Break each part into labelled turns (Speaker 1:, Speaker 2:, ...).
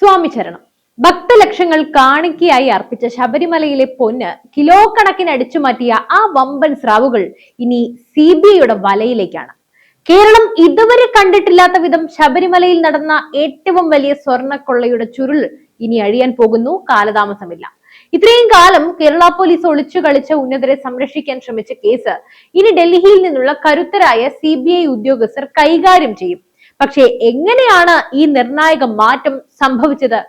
Speaker 1: സ്വാമി ചരണം. ഭക്തലക്ഷങ്ങൾ കാണിക്കയായി അർപ്പിച്ച ശബരിമലയിലെ പൊന്ന് കിലോ കണക്കിന് അടിച്ചു മാറ്റിയ ആ വമ്പൻ സ്രാവുകൾ ഇനി സി ബി ഐയുടെ വലയിലേക്കാണ്. കേരളം ഇതുവരെ കണ്ടിട്ടില്ലാത്ത വിധം ശബരിമലയിൽ നടന്ന ഏറ്റവും വലിയ സ്വർണക്കൊള്ളയുടെ ചുരുൾ ഇനി അഴിയാൻ പോകുന്നു കാലതാമസമില്ല. ഇത്രയും കാലം കേരള പോലീസ് ഒളിച്ചു കളിച്ച ഉന്നതരെ സംരക്ഷിക്കാൻ ശ്രമിച്ച കേസ് ഇനി ഡൽഹിയിൽ നിന്നുള്ള കരുത്തരായ സി ഉദ്യോഗസ്ഥർ കൈകാര്യം ചെയ്യും. പക്ഷേ എങ്ങനെയാണ് ഈ നിർണായക മാറ്റം സംഭവിച്ചത്?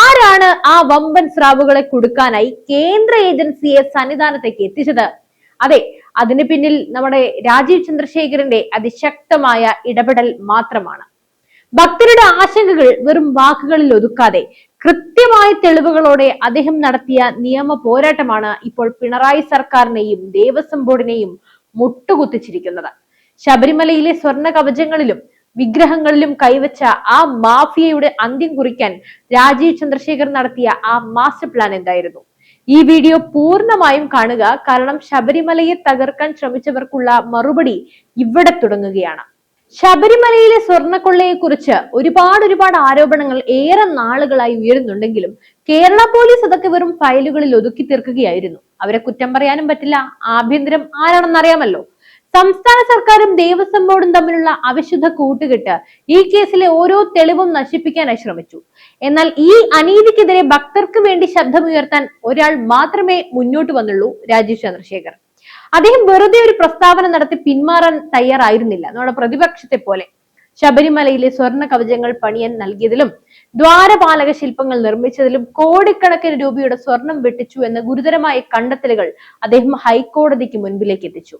Speaker 1: ആരാണ് ആ വമ്പൻ സ്രാവുകളെ കൊടുക്കാനായി കേന്ദ്ര ഏജൻസിയെ സന്നിധാനത്തേക്ക് എത്തിച്ചത്? അതെ അതിന് പിന്നിൽ നമ്മുടെ രാജീവ് ചന്ദ്രശേഖരന്റെ അതിശക്തമായ ഇടപെടൽ മാത്രമാണ്. ഭക്തരുടെ ആശങ്കകൾ വെറും വാക്കുകളിൽ ഒതുക്കാതെ കൃത്യമായ തെളിവുകളോടെ അദ്ദേഹം നടത്തിയ നിയമ പോരാട്ടമാണ് ഇപ്പോൾ പിണറായി സർക്കാരിനെയും ദേവസ്വം ബോർഡിനെയും മുട്ടുകുത്തിച്ചിരിക്കുന്നത്. ശബരിമലയിലെ സ്വർണ കവചങ്ങളിലും വിഗ്രഹങ്ങളിലും കൈവച്ച ആ മാഫിയയുടെ അന്ത്യം കുറിക്കാൻ രാജീവ് ചന്ദ്രശേഖർ നടത്തിയ ആ മാസ്റ്റർ പ്ലാൻ എന്തായിരുന്നു? ഈ വീഡിയോ പൂർണമായും കാണുക. കാരണം ശബരിമലയെ തകർക്കാൻ ശ്രമിച്ചവർക്കുള്ള മറുപടി ഇവിടെ തുടങ്ങുകയാണ്. ശബരിമലയിലെ സ്വർണക്കൊള്ളയെ കുറിച്ച് ഒരുപാട് ഒരുപാട് ആരോപണങ്ങൾ ഏറെ നാളുകളായി ഉയരുന്നുണ്ടെങ്കിലും കേരള പോലീസ് അതൊക്കെ വെറും ഫയലുകളിൽ ഒതുക്കി തീർക്കുകയായിരുന്നു. അവരെ കുറ്റം പറയാനും പറ്റില്ല. ആഭ്യന്തരം ആരാണെന്നറിയാമല്ലോ. സംസ്ഥാന സർക്കാരും ദേവസ്വം ബോർഡും തമ്മിലുള്ള അവിശുദ്ധ കൂട്ടുകെട്ട് ഈ കേസിലെ ഓരോ തെളിവും നശിപ്പിക്കാനായി ശ്രമിച്ചു. എന്നാൽ ഈ അനീതിക്കെതിരെ ഭക്തർക്ക് വേണ്ടി ശബ്ദമുയർത്താൻ ഒരാൾ മാത്രമേ മുന്നോട്ട് വന്നുള്ളൂ രാജീവ് ചന്ദ്രശേഖർ. അദ്ദേഹം വെറുതെ ഒരു പ്രസ്താവന നടത്തി പിന്മാറാൻ തയ്യാറായിരുന്നില്ല. നമ്മുടെ പ്രതിപക്ഷത്തെ പോലെ. ശബരിമലയിലെ സ്വർണ കവചങ്ങൾ പണിയാൻ നൽകിയതിലും ദ്വാരപാലക ശില്പങ്ങൾ നിർമ്മിച്ചതിലും കോടിക്കണക്കിന് രൂപയുടെ സ്വർണം വെട്ടിച്ചു എന്ന ഗുരുതരമായ കണ്ടെത്തലുകൾ അദ്ദേഹം ഹൈക്കോടതിക്ക് മുൻപിലേക്ക് എത്തിച്ചു.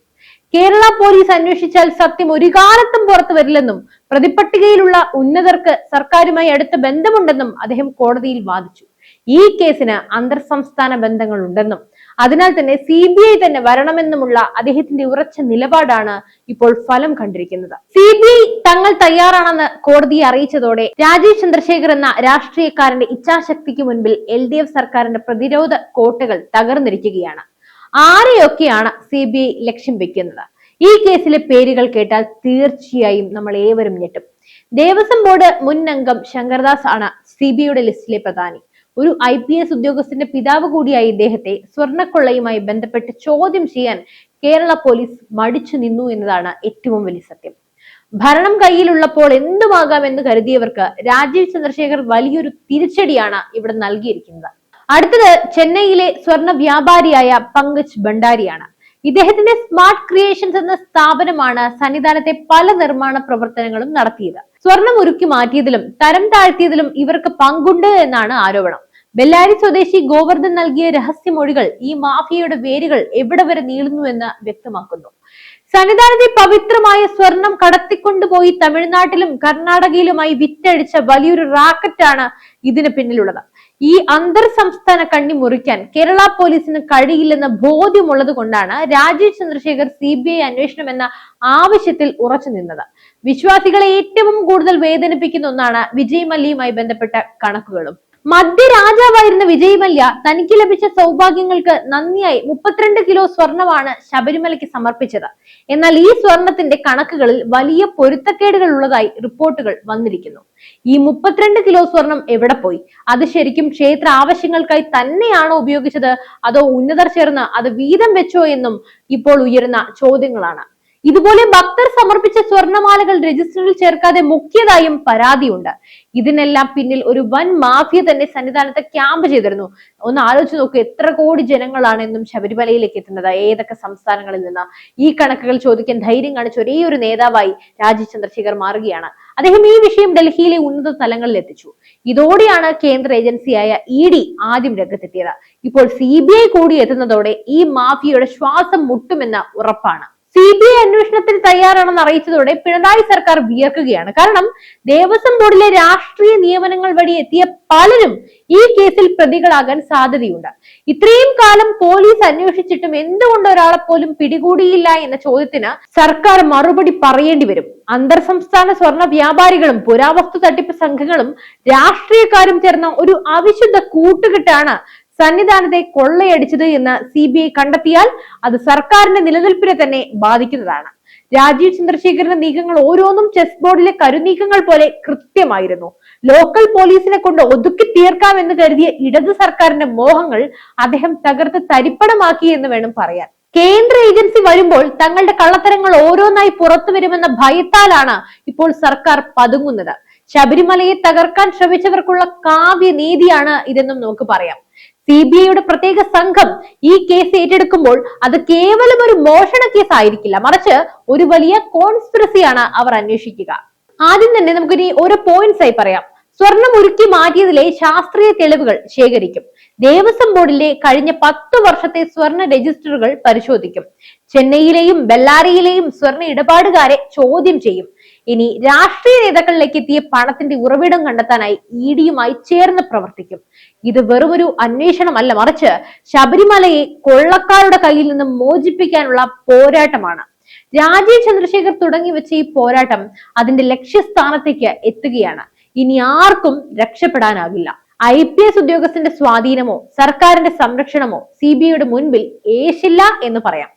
Speaker 1: കേരള പോലീസ് അന്വേഷിച്ചാൽ സത്യം ഒരു കാലത്തും പുറത്തു വരില്ലെന്നും പ്രതിപട്ടികയിലുള്ള ഉന്നതർക്ക് സർക്കാരുമായി അടുത്ത ബന്ധമുണ്ടെന്നും അദ്ദേഹം കോടതിയിൽ വാദിച്ചു. ഈ കേസിന് അന്തർ സംസ്ഥാന ബന്ധങ്ങളുണ്ടെന്നും അതിനാൽ തന്നെ സി ബി ഐ തന്നെ വരണമെന്നുമുള്ള അദ്ദേഹത്തിന്റെ ഉറച്ച നിലപാടാണ് ഇപ്പോൾ ഫലം കണ്ടിരിക്കുന്നത്. സി ബി ഐ തങ്ങൾ തയ്യാറാണെന്ന് കോടതിയെ അറിയിച്ചതോടെ രാജീവ് ചന്ദ്രശേഖർ എന്ന രാഷ്ട്രീയക്കാരന്റെ ഇച്ഛാശക്തിക്ക് മുൻപിൽ എൽ ഡി എഫ് സർക്കാരിന്റെ പ്രതിരോധ കോട്ടകൾ തകർന്നിരിക്കുകയാണ്. ആരെയൊക്കെയാണ് സി ബി ഐ ലക്ഷ്യം വെക്കുന്നത്? ഈ കേസിലെ പേരുകൾ കേട്ടാൽ തീർച്ചയായും നമ്മൾ ഏവരും ഞെട്ടും. ദേവസ്വം ബോർഡ് മുൻ അംഗം ശങ്കർദാസ് ആണ് സി ബി ഐയുടെ ലിസ്റ്റിലെ പ്രധാനി. ഒരു ഐ പി എസ് ഉദ്യോഗസ്ഥന്റെ പിതാവ് കൂടിയായ ഇദ്ദേഹത്തെ സ്വർണക്കൊള്ളയുമായി ബന്ധപ്പെട്ട് ചോദ്യം ചെയ്യാൻ കേരള പോലീസ് മടിച്ചു നിന്നു എന്നതാണ് ഏറ്റവും വലിയ സത്യം. ഭരണം കയ്യിലുള്ളപ്പോൾ എന്തുമാകാം എന്ന് കരുതിയവർക്ക് രാജീവ് ചന്ദ്രശേഖർ വലിയൊരു തിരിച്ചടിയാണ് ഇവിടെ നൽകിയിരിക്കുന്നത്. അടുത്തത് ചെന്നൈയിലെ സ്വർണ വ്യാപാരിയായ പങ്കജ് ഭണ്ഡാരിയാണ്. ഇദ്ദേഹത്തിന്റെ സ്മാർട്ട് ക്രിയേഷൻസ് എന്ന സ്ഥാപനമാണ് സന്നിധാനത്തെ പല നിർമ്മാണ പ്രവർത്തനങ്ങളും നടത്തിയത്. സ്വർണം ഉരുക്കി മാറ്റിയതിലും തരം താഴ്ത്തിയതിലും ഇവർക്ക് പങ്കുണ്ട് എന്നാണ് ആരോപണം. ബെല്ലാരി സ്വദേശി ഗോവർദ്ധൻ നൽകിയ രഹസ്യമൊഴികൾ ഈ മാഫിയയുടെ വേരുകൾ എവിടെ വരെ നീളുന്നുവെന്ന് വ്യക്തമാക്കുന്നു. സന്നിധാനത്തെ പവിത്രമായ സ്വർണം കടത്തിക്കൊണ്ടുപോയി തമിഴ്നാട്ടിലും കർണാടകയിലുമായി വിറ്റഴിച്ച വലിയൊരു റാക്കറ്റാണ് ഇതിന് പിന്നിലുള്ളത്. ഈ അന്തർ സംസ്ഥാന കണ്ണി മുറിക്കാൻ കേരള പോലീസിന് കഴിയില്ലെന്ന ബോധ്യമുള്ളത് കൊണ്ടാണ് Rajeev Chandrasekhar C B I അന്വേഷണം എന്ന ആവശ്യത്തിൽ ഉറച്ചു നിന്നത്. വിശ്വാസികളെ ഏറ്റവും കൂടുതൽ വേദനിപ്പിക്കുന്ന ഒന്നാണ് വിജയ് മല്യയുമായി ബന്ധപ്പെട്ട കണക്കുകളും. മധ്യരാജാവായിരുന്ന വിജയ് മല്യ തനിക്ക് ലഭിച്ച സൗഭാഗ്യങ്ങൾക്ക് നന്ദിയായി മുപ്പത്തിരണ്ട് കിലോ സ്വർണമാണ് ശബരിമലയ്ക്ക് സമർപ്പിച്ചത്. എന്നാൽ ഈ സ്വർണത്തിന്റെ കണക്കുകളിൽ വലിയ പൊരുത്തക്കേടുകൾ ഉള്ളതായി റിപ്പോർട്ടുകൾ വന്നിരിക്കുന്നു. ഈ മുപ്പത്തിരണ്ട് കിലോ സ്വർണം എവിടെ പോയി? അത് ശരിക്കും ക്ഷേത്ര ആവശ്യങ്ങൾക്കായി തന്നെയാണോ ഉപയോഗിച്ചത്? അതോ ഉന്നതർ ചേർന്ന് അത് വീതം വെച്ചോ എന്നും ഇപ്പോൾ ഉയരുന്ന ചോദ്യങ്ങളാണ്. ഇതുപോലെ ഭക്തർ സമർപ്പിച്ച സ്വർണമാലകൾ രജിസ്റ്ററിൽ ചേർക്കാതെ മുക്കിയതായും പരാതിയുണ്ട്. ഇതിനെല്ലാം പിന്നിൽ ഒരു വൻ മാഫിയ തന്നെ സന്നിധാനത്ത് ക്യാമ്പ് ചെയ്തിരുന്നു. ഒന്ന് ആലോചിച്ച് നോക്കൂ എത്ര കോടി ജനങ്ങളാണ് എന്നും ശബരിമലയിലേക്ക് എത്തുന്നത്? ഏതൊക്കെ സംസ്ഥാനങ്ങളിൽ നിന്ന്? ഈ കണക്കുകൾ ചോദിക്കാൻ ധൈര്യം കാണിച്ച ഒരേ ഒരു നേതാവായി രാജീവ് ചന്ദ്രശേഖർ മാറുകയാണ്. അദ്ദേഹം ഈ വിഷയം ഡൽഹിയിലെ ഉന്നത തലങ്ങളിൽ എത്തിച്ചു. ഇതോടെയാണ് കേന്ദ്ര ഏജൻസിയായ ഇ ഡി ആദ്യം രംഗത്തെത്തിയത്. ഇപ്പോൾ സി ബി ഐ കൂടി എത്തുന്നതോടെ ഈ മാഫിയയുടെ ശ്വാസം മുട്ടുമെന്ന ഉറപ്പാണ്. സി ബി ഐ അന്വേഷണത്തിന് തയ്യാറാണെന്ന് അറിയിച്ചതോടെ പിണറായി സർക്കാർ വിയർക്കുകയാണ്. കാരണം ദേവസ്വം ബോർഡിലെ രാഷ്ട്രീയ നിയമനങ്ങൾ വഴി എത്തിയ പലരും ഈ കേസിൽ പ്രതികളാകാൻ സാധ്യതയുണ്ട്. ഇത്രയും കാലം പോലീസ് അന്വേഷിച്ചിട്ടും എന്തുകൊണ്ട് ഒരാളെ പോലും പിടികൂടിയില്ല എന്ന ചോദ്യത്തിന് സർക്കാർ മറുപടി പറയേണ്ടി വരും. അന്തർ സംസ്ഥാന സ്വർണ വ്യാപാരികളും പുരാവസ്തു തട്ടിപ്പ് സംഘങ്ങളും രാഷ്ട്രീയക്കാരും ചേർന്ന ഒരു അവിശുദ്ധ കൂട്ടുകെട്ടാണ് സന്നിധാനത്തെ കൊള്ളയടിച്ചത് എന്ന് സി ബി ഐ കണ്ടെത്തിയാൽ അത് സർക്കാരിന്റെ നിലനിൽപ്പിനെ തന്നെ ബാധിക്കുന്നതാണ്. രാജീവ് ചന്ദ്രശേഖരന്റെ നീക്കങ്ങൾ ഓരോന്നും ചെസ് ബോർഡിലെ കരുനീക്കങ്ങൾ പോലെ കൃത്യമായിരുന്നു. ലോക്കൽ പോലീസിനെ കൊണ്ട് ഒതുക്കി തീർക്കാമെന്ന് കരുതിയ ഇടത് സർക്കാരിന്റെ മോഹങ്ങൾ അദ്ദേഹം തകർത്ത് തരിപ്പണമാക്കി എന്ന് വേണം പറയാൻ. കേന്ദ്ര ഏജൻസി വരുമ്പോൾ തങ്ങളുടെ കള്ളത്തരങ്ങൾ ഓരോന്നായി പുറത്തു വരുമെന്ന ഭയത്താലാണ് ഇപ്പോൾ സർക്കാർ പതുങ്ങുന്നത്. ശബരിമലയെ തകർക്കാൻ ശ്രമിച്ചവർക്കുള്ള കാവ്യ കാവ്യനീതിയാണ് ഇതെന്നും നമുക്ക് പറയാം. സി ബി ഐയുടെ പ്രത്യേക സംഘം ഈ കേസ് ഏറ്റെടുക്കുമ്പോൾ അത് കേവലം ഒരു മോഷണ കേസ് ആയിരിക്കില്ല മറിച്ച് ഒരു വലിയ കോൺസ്പിറസിയാണ് അവർ അന്വേഷിക്കുക. ആദ്യം തന്നെ നമുക്കിനി ഓരോ പോയിന്റ്സ് ആയി പറയാം. സ്വർണം ഉരുക്കി മാറ്റിയതിലെ ശാസ്ത്രീയ തെളിവുകൾ ശേഖരിക്കും. ദേവസ്വം ബോർഡിലെ കഴിഞ്ഞ പത്ത് വർഷത്തെ സ്വർണ രജിസ്റ്ററുകൾ പരിശോധിക്കും. ചെന്നൈയിലെയും ബെല്ലാരിയിലെയും സ്വർണ ഇടപാടുകാരെ ചോദ്യം ചെയ്യും. ഇനി രാഷ്ട്രീയ നേതാക്കളിലേക്ക് എത്തിയ പണത്തിന്റെ ഉറവിടം കണ്ടെത്താനായി ഇ ഡിയുമായി ചേർന്ന് പ്രവർത്തിക്കും. ഇത് വെറുമൊരു അന്വേഷണമല്ല മറിച്ച് ശബരിമലയെ കൊള്ളക്കാരുടെ കയ്യിൽ നിന്ന് മോചിപ്പിക്കാനുള്ള പോരാട്ടമാണ്. രാജീവ് ചന്ദ്രശേഖർ തുടങ്ങി വെച്ച ഈ പോരാട്ടം അതിന്റെ ലക്ഷ്യസ്ഥാനത്തേക്ക് എത്തുകയാണ്. ഇനി ആർക്കും രക്ഷപ്പെടാനാകില്ല. ഐ പി എസ് ഉദ്യോഗസ്ഥന്റെ സ്വാധീനമോ സർക്കാരിന്റെ സംരക്ഷണമോ സി ബി ഐയുടെ മുൻപിൽ ഏശില്ല എന്ന് പറയാം.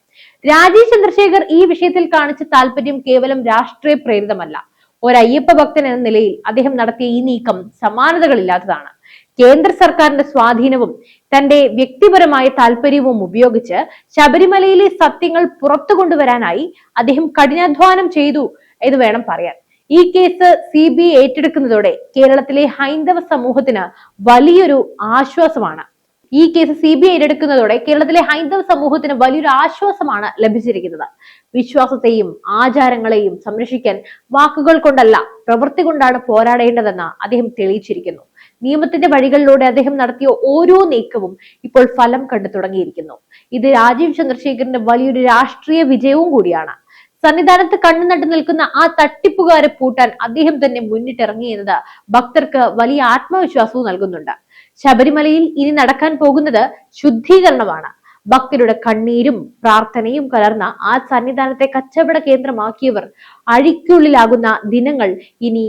Speaker 1: രാജീവ് ചന്ദ്രശേഖർ ഈ വിഷയത്തിൽ കാണിച്ച താല്പര്യം കേവലം രാഷ്ട്രീയ പ്രേരിതമല്ല. ഒരു അയ്യപ്പ ഭക്തൻ എന്ന നിലയിൽ അദ്ദേഹം നടത്തിയ ഈ നീക്കം സമാനതകളില്ലാത്തതാണ്. കേന്ദ്ര സർക്കാരിന്റെ സ്വാധീനവും തന്റെ വ്യക്തിപരമായ താല്പര്യവും ഉപയോഗിച്ച് ശബരിമലയിലെ സത്യങ്ങൾ പുറത്തു കൊണ്ടുവരാനായി അദ്ദേഹം കഠിനാധ്വാനം ചെയ്തു എന്ന് വേണം പറയാൻ. ഈ കേസ് സി ബി ഏറ്റെടുക്കുന്നതോടെ കേരളത്തിലെ ഹൈന്ദവ സമൂഹത്തിന് വലിയൊരു ആശ്വാസമാണ്. ഈ കേസ് സി ബി ഐ ഏറ്റെടുക്കുന്നതോടെ കേരളത്തിലെ ഹൈന്ദവ സമൂഹത്തിന് വലിയൊരു ആശ്വാസമാണ് ലഭിച്ചിരിക്കുന്നത്. വിശ്വാസത്തെയും ആചാരങ്ങളെയും സംരക്ഷിക്കാൻ വാക്കുകൾ കൊണ്ടല്ല പ്രവൃത്തി കൊണ്ടാണ് പോരാടേണ്ടതെന്ന് അദ്ദേഹം തെളിയിച്ചിരിക്കുന്നു. നിയമത്തിന്റെ വഴികളിലൂടെ അദ്ദേഹം നടത്തിയ ഓരോ നീക്കവും ഇപ്പോൾ ഫലം കണ്ടു തുടങ്ങിയിരിക്കുന്നു. ഇത് രാജീവ് ചന്ദ്രശേഖരന്റെ വലിയൊരു രാഷ്ട്രീയ വിജയവും കൂടിയാണ്. സന്നിധാനത്ത് കണ്ണു നട്ടു നിൽക്കുന്ന ആ തട്ടിപ്പുകാരെ പൂട്ടാൻ അദ്ദേഹം തന്നെ മുന്നിട്ടിറങ്ങി എന്നത് ഭക്തർക്ക് വലിയ ആത്മവിശ്വാസവും നൽകുന്നുണ്ട്. ശബരിമലയിൽ ഇനി നടക്കാൻ പോകുന്നത് ശുദ്ധീകരണമാണ്. ഭക്തരുടെ കണ്ണീരും പ്രാർത്ഥനയും കലർന്ന ആ സന്നിധാനത്തെ കച്ചവട കേന്ദ്രമാക്കിയവർ അഴിക്കുള്ളിലാകുന്ന ദിനങ്ങൾ ഇനി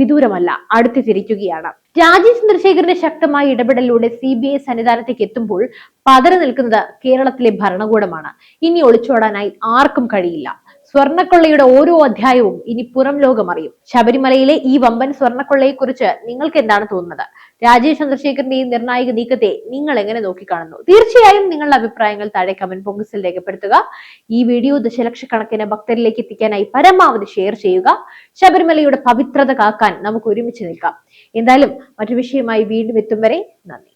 Speaker 1: വിദൂരമല്ല അടുത്തു തിരിക്കുകയാണ് രാജീവ് ചന്ദ്രശേഖരന്റെ ശക്തമായ ഇടപെടലിലൂടെ സി ബി ഐ സന്നിധാനത്തേക്ക് എത്തുമ്പോൾ പതറി നിൽക്കുന്നത് കേരളത്തിലെ ഭരണകൂടമാണ്. ഇനി ഒളിച്ചോടാനായി ആർക്കും കഴിയില്ല. സ്വർണക്കൊള്ളയുടെ ഓരോ അധ്യായവും ഇനി പുറം ലോകം അറിയും. ശബരിമലയിലെ ഈ വമ്പൻ സ്വർണക്കൊള്ളയെ കുറിച്ച് നിങ്ങൾക്ക് എന്താണ് തോന്നുന്നത്? രാജീവ് ചന്ദ്രശേഖരന്റെ ഈ നിർണായക നീക്കത്തെ നിങ്ങൾ എങ്ങനെ നോക്കിക്കാണുന്നു? തീർച്ചയായും നിങ്ങളുടെ അഭിപ്രായങ്ങൾ താഴെ കമന്റ് ബോക്സിൽ രേഖപ്പെടുത്തുക. ഈ വീഡിയോ ദശലക്ഷക്കണക്കിന് ഭക്തരിലേക്ക് എത്തിക്കാനായി പരമാവധി ഷെയർ ചെയ്യുക. ശബരിമലയുടെ പവിത്രത കാക്കാൻ നമുക്ക് ഒരുമിച്ച് നിൽക്കാം. എന്തായാലും മറ്റു വിഷയമായി വീണ്ടും എത്തും വരെ നന്ദി.